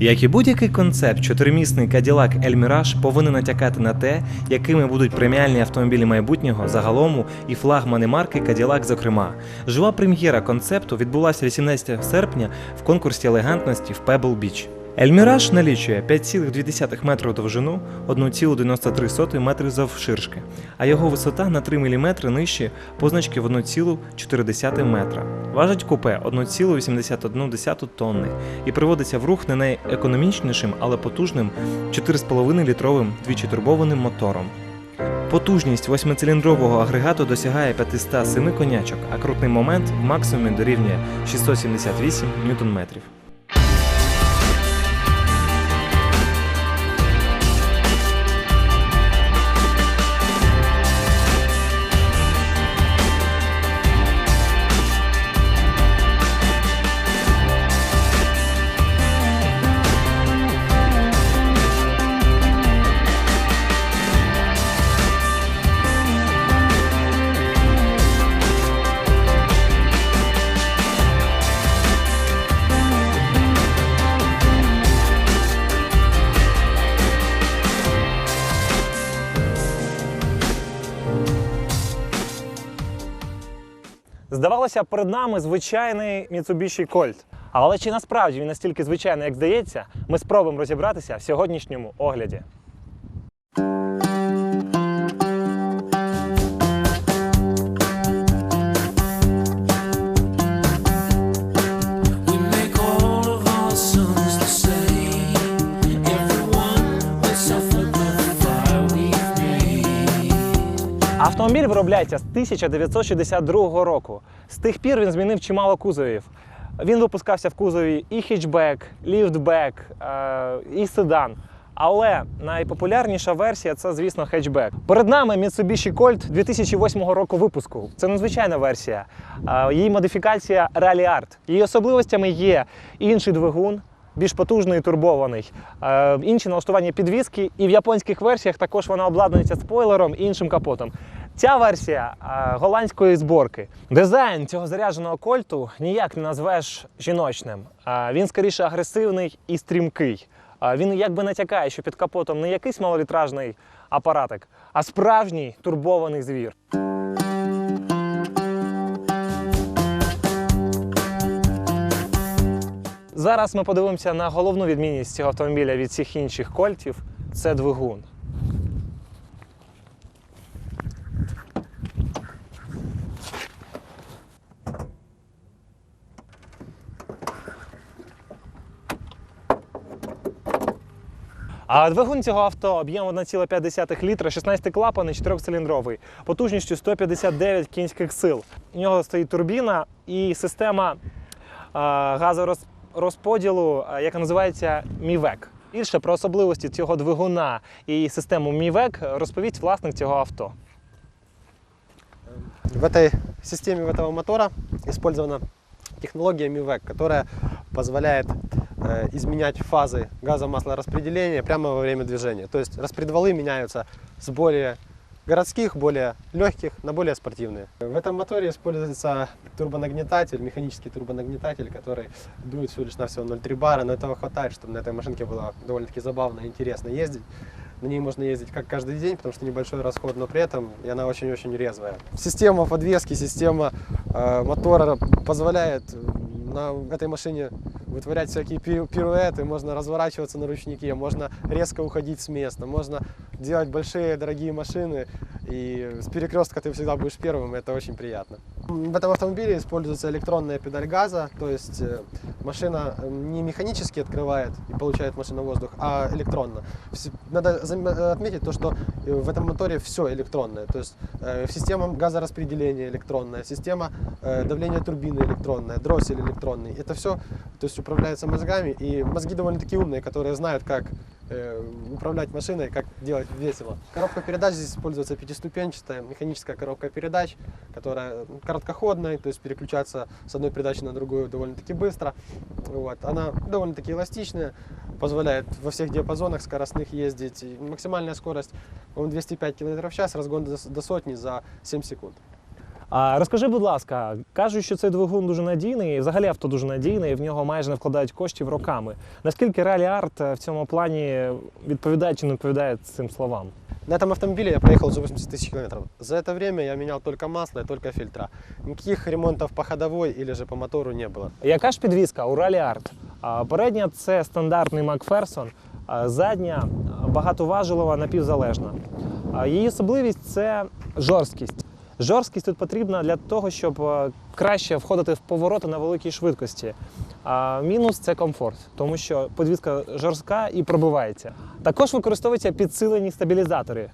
Як і будь-який концепт, чотиримісний Cadillac Mirage повинен натякати на те, якими будуть преміальні автомобілі майбутнього загалом і флагмани марки Cadillac, зокрема. Жива прем'єра концепту відбулася 18 серпня в конкурсі елегантності в Pebble Beach. Mirage налічує 5,2 метри у довжину, 1,93 метри завширшки, а його висота на 3 мм нижче позначки в 1,4 метра. Важить купе 1,81 тонни і приводиться в рух не найекономічнішим, але потужним 4,5-літровим двічі-турбованим мотором. Потужність восьмициліндрового агрегату досягає 507 конячок, а крутний момент в максимумі дорівнює 678 ньютон-метрів. Здавалося, перед нами звичайний Mitsubishi Colt. Але чи насправді він настільки звичайний, як здається, ми спробуємо розібратися в сьогоднішньому огляді. Автомобіль виробляється з 1962 року. З тих пір він змінив чимало кузовів. Він випускався в кузові і хетчбек, ліфтбек, е, і седан. Але найпопулярніша версія це, звісно, хетчбек. Перед нами Mitsubishi Colt 2008 року випуску. Це незвичайна версія. Е, Її модифікація Rally Art. Її особливостями є інший двигун, більш потужний і турбований, е, інші налаштування підвіски, і в японських версіях також вона обладнується спойлером і іншим капотом. Ця версія е, голландської зборки. Дизайн цього зарядженого кольту ніяк не назвеш жіночним. Е, він скоріше агресивний і стрімкий. Е, він якби натякає, що під капотом не якийсь малолітражний апаратик, а справжній турбований звір. Зараз ми подивимося на головну відмінність цього автомобіля від всіх інших кольтів це двигун. А двигун цього авто об'ємом 1,5 літра, 16 клапаний, 4-циліндровий, потужністю 159 кінських сил. У нього стоїть турбіна і система а, газорозподілу, а, яка називається Мівек. Більше про особливості цього двигуна і систему Мівек розповість власник цього авто. В этой системе в этого мотора использована технология MIVEC, которая позволяет э, изменять фазы газа-маслораспределения прямо во время движения. То есть распредвалы меняются с более городских, более легких на более спортивные. В этом моторе используется турбонагнетатель, механический турбонагнетатель, который дует всего лишь навсего 0,3 бара, но этого хватает, чтобы на этой машинке было довольно-таки забавно и интересно ездить. На ней можно ездить как каждый день, потому что небольшой расход, но при этом и она очень-очень резвая. Система подвески, система э, мотора позволяет э, на этой машине вытворять всякие пи- пируэты, можно разворачиваться на ручнике, можно резко уходить с места, можно делать большие дорогие машины, и с перекрестка ты всегда будешь первым, это очень приятно. В этом автомобиле используется электронная педаль газа, то есть э, машина э, не механически открывает и получает машина воздух, а электронно. Надо э, отметить то, что в этом моторе все электронное, то есть система газораспределения электронная, система давления турбины электронная, дроссель электронный. Это все то есть управляется мозгами, и мозги довольно-таки умные, которые знают, как э, управлять машиной, как делать весело. Коробка передач здесь используется пятиступенчатая механическая коробка передач, которая м, короткоходная, то есть переключаться с одной передачи на другую довольно-таки быстро. Вот. Она довольно-таки эластичная, позволяет во всех диапазонах скоростных ездить. И максимальная скорость, по-моему, 205 км в час, разгон до, до сотни за 7 секунд. А розкажи, будь ласка, кажуть, що цей двигун дуже надійний, і взагалі авто дуже надійне, і в нього майже не вкладають коштів роками. Наскільки Rally Art е, в цьому плані відповідає чи не відповідає цим словам? На этом автомобиле я проехал уже 80 тысяч километров. За это время я менял только масло и только фильтра. Никаких ремонтов по ходовой или же по мотору не было. Яка ж підвізка у Rally Art? А, Передня це стандартний Макферсон, а задня багатоважилова напівзалежна. А, Її особливість це жорсткість. Жорсткість тут потрібна для того, щоб е, краще входити в повороти на великій швидкості. А мінус це комфорт, тому що подвізка жорстка і пробивається. Також використовуються підсилені стабілізатори,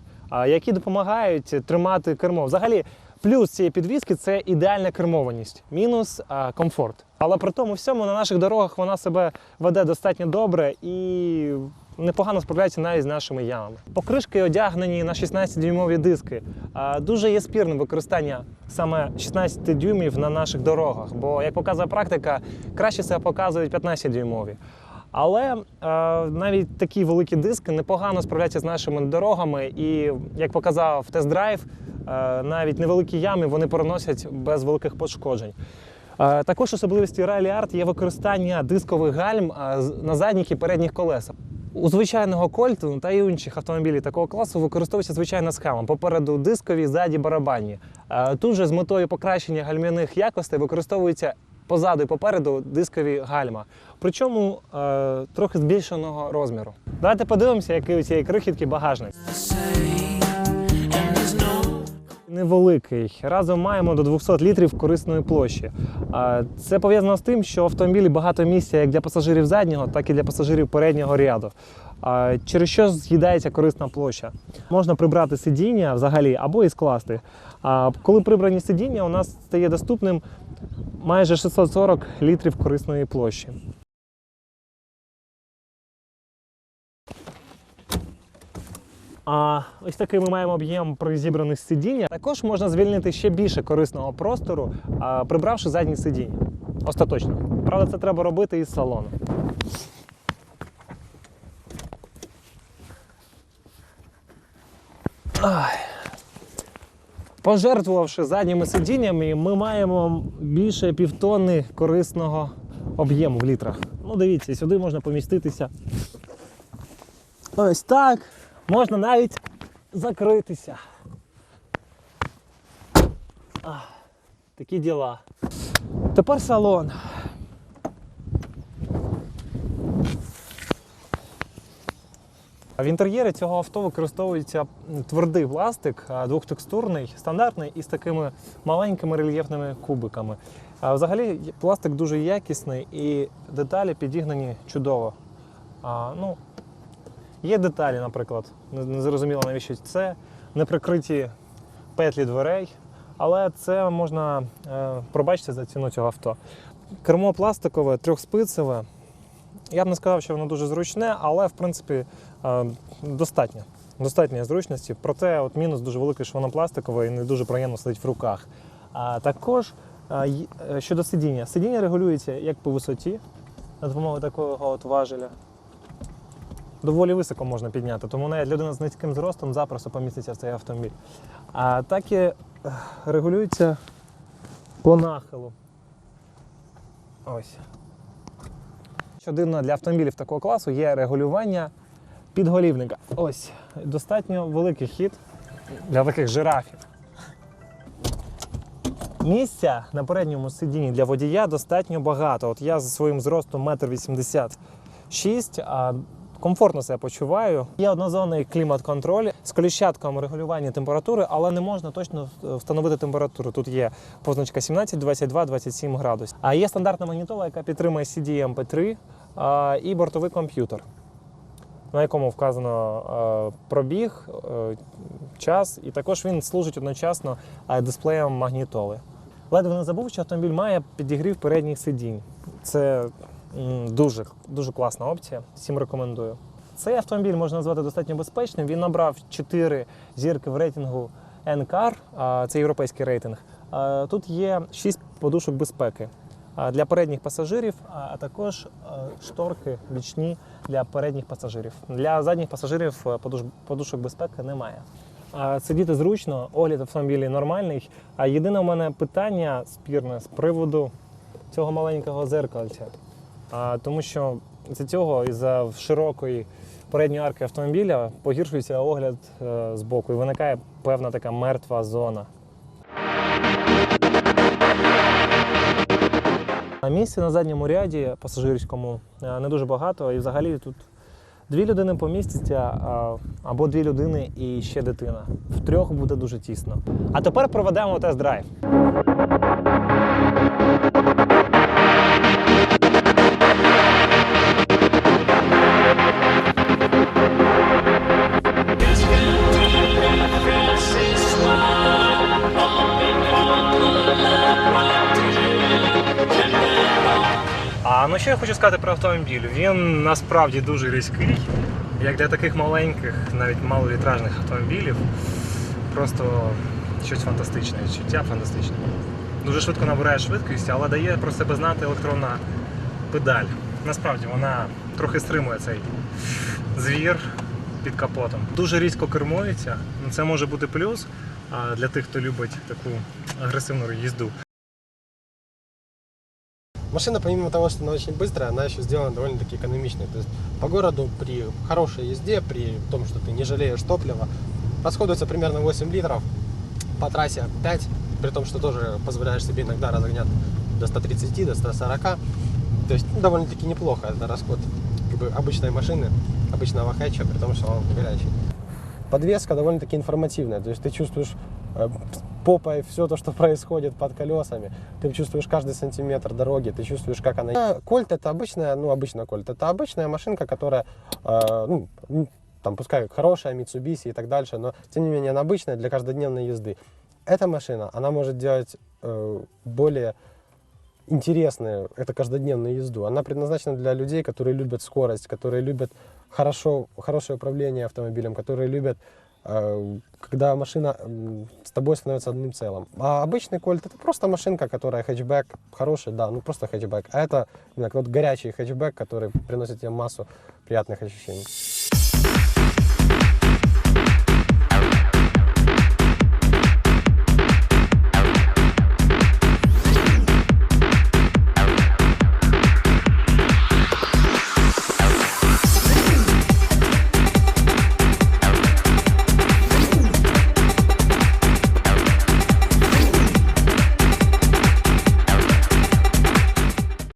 які допомагають тримати кермо. Взагалі, плюс цієї підвіски це ідеальна кермованість, мінус а, комфорт. Але при тому всьому на наших дорогах вона себе веде достатньо добре і непогано справляється навіть з нашими ямами. Покришки одягнені на 16-дюймові диски. А, Дуже є спірним використання саме 16 дюймів на наших дорогах, бо, як показує практика, краще себе показують 15-дюймові. Але е, навіть такі великі диски непогано справляються з нашими дорогами, і як показав тест-драйв, е, навіть невеликі ями вони переносять без великих пошкоджень. Е, також особливістю Rally Art є використання дискових гальм е, на задніх і передніх колесах. У звичайного кольту та й інших автомобілів такого класу використовується звичайна схема. Попереду дискові, ззаді барабанні. Е, Тут же з метою покращення гальмівних якостей використовується позаду і попереду дискові гальма. Причому е, трохи збільшеного розміру. Давайте подивимося, який у цієї крихітки багажник. Невеликий. Разом маємо до 200 літрів корисної площі. Це пов'язано з тим, що в автомобілі багато місця як для пасажирів заднього, так і для пасажирів переднього ряду. Через що з'їдається корисна площа. Можна прибрати сидіння взагалі або і скласти. Коли прибрані сидіння, у нас стає доступним майже 640 літрів корисної площі. А ось такий ми маємо об'єм при зібраних сидіння. Також можна звільнити ще більше корисного простору, прибравши задні сидіння. Остаточно. Правда, це треба робити із салону. Ай. Пожертвувавши задніми сидіннями, ми маємо більше півтонни корисного об'єму в літрах. Ну, дивіться, сюди можна поміститися Ось так. Можна навіть закритися. Такі діла. Тепер салон. В інтер'єрі цього авто використовується твердий пластик, двохтекстурний, стандартний із такими маленькими рельєфними кубиками. Взагалі пластик дуже якісний і деталі підігнані чудово. А, ну, Є деталі, наприклад, не не зрозуміло навіщо це, не прикриті петлі дверей, але це можна е, пробачити за ціну цього авто. Кермо пластикове, трьохспицеве. Я б не сказав, що воно дуже зручне, але в принципі достатньо. Достатньо зручності. Проте от мінус дуже великий, що воно пластикове і не дуже приємно сидить в руках. А також е, е, щодо сидіння. Сидіння регулюється як по висоті за допомогою такого от важеля доволі високо можна підняти, тому навіть людина з низьким зростом запросто поміститься в цей автомобіль. А так і регулюється по нахилу. Ось. Що дивно для автомобілів такого класу є регулювання підголівника. Ось. Достатньо великий хід для таких жирафів. Місця на передньому сидінні для водія достатньо багато. От я за своїм зростом 1,86 м, а комфортно себе почуваю. Є однозонний клімат-контроль з коліщатком регулювання температури, але не можна точно встановити температуру. Тут є позначка 17, 22, 27 градусів. А є стандартна магнітола, яка підтримує CD MP3 і бортовий комп'ютер. На якому вказано е, пробіг, е, час, і також він служить одночасно е, дисплеєм магнітоли. Ледве не забув, що автомобіль має підігрів передніх сидінь. Це дуже, дуже класна опція. Всім рекомендую. Цей автомобіль можна назвати достатньо безпечним. Він набрав 4 зірки в рейтингу NCAR, це європейський рейтинг. Тут є 6 подушок безпеки для передніх пасажирів, а також шторки бічні для передніх пасажирів. Для задніх пасажирів е, подушок безпеки немає. Сидіти зручно, огляд автомобілів нормальний. А єдине у мене питання спірне з приводу цього маленького зеркальця. Тому що з цього із-за широкої передньої арки автомобіля погіршується огляд е, з боку і виникає певна така мертва зона. А місця на задньому ряді пасажирському е, не дуже багато, і взагалі тут дві людини помістяться, або дві людини і ще дитина. Втрьох буде дуже тісно. А тепер проведемо тест-драйв. А ну що я хочу сказати про автомобіль? Він насправді дуже різкий, як для таких маленьких, навіть малолітражних автомобілів. Просто щось фантастичне, відчуття фантастичне. Дуже швидко набирає швидкість, але дає про себе знати електронна педаль. Насправді вона трохи стримує цей звір під капотом. Дуже різко кермується. Це може бути плюс для тих, хто любить таку агресивну їзду. Машина, помимо того, что она очень быстрая, она еще сделана довольно-таки экономичной. То есть по городу при хорошей езде, при том, что ты не жалеешь топлива, расходуется примерно 8 литров, по трассе 5, при том, что тоже позволяешь себе иногда разгонять до 130, до 140. То есть ну, довольно-таки неплохо это расход как бы, обычной машины, обычного хэтча, при том, что он горячий. Подвеска довольно-таки информативная, то есть ты чувствуешь э, попой все то, что происходит под колесами. Ты чувствуешь каждый сантиметр дороги, ты чувствуешь, как она... Э, Кольт это обычная, ну, обычная Кольт, это обычная машинка, которая, э, ну, там, пускай хорошая, Mitsubishi и так дальше, но, тем не менее, она обычная для каждодневной езды. Эта машина, она может делать э, более интересную, это каждодневную езду. Она предназначена для людей, которые любят скорость, которые любят хорошо, хорошее управление автомобилем, которые любят, когда машина м, с тобой становится одним целым. А обычный кольт это просто машинка, которая хэтчбэк, хороший, да, ну просто хэтчбэк. А это именно вот горячий хэтчбэк, который приносит тебе массу приятных ощущений.